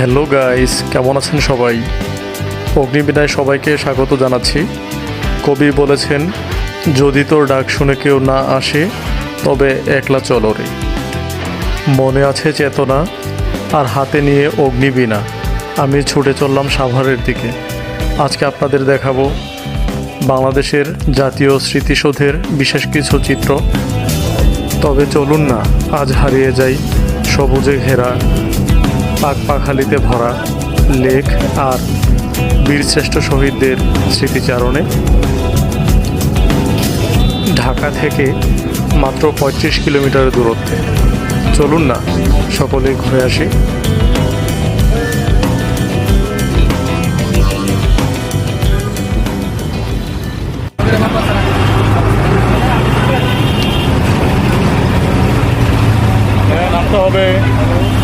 Hello guys, কেমন আছেন সবাই? অগ্নিবিনায় সবাইকে স্বাগত জানাচ্ছি। কবি বলেছেন, যদি তোর ডাক শুনে কেউ না আসে, তবে একলা চলো রে। মনে আছে চেতনা আর হাতে নিয়ে অগ্নিবীণা আমি ছুটে চললাম সাভারের দিকে। আজকে আপনাদের দেখাবো বাংলাদেশের জাতীয় স্মৃতিসৌধের বিশেষ কিছু চিত্র। তবে চলুন না, আজ হারিয়ে যাই সবুজে ঘেরা পাক পাখালিতে ভরা লেক আর বীরশ্রেষ্ঠ শহীদদের স্মৃতিচারণে। ঢাকা থেকে মাত্র পঁয়ত্রিশ কিলোমিটার দূরত্বে। চলুন না, সকলে ঘুরে আসি। নামতে হবে।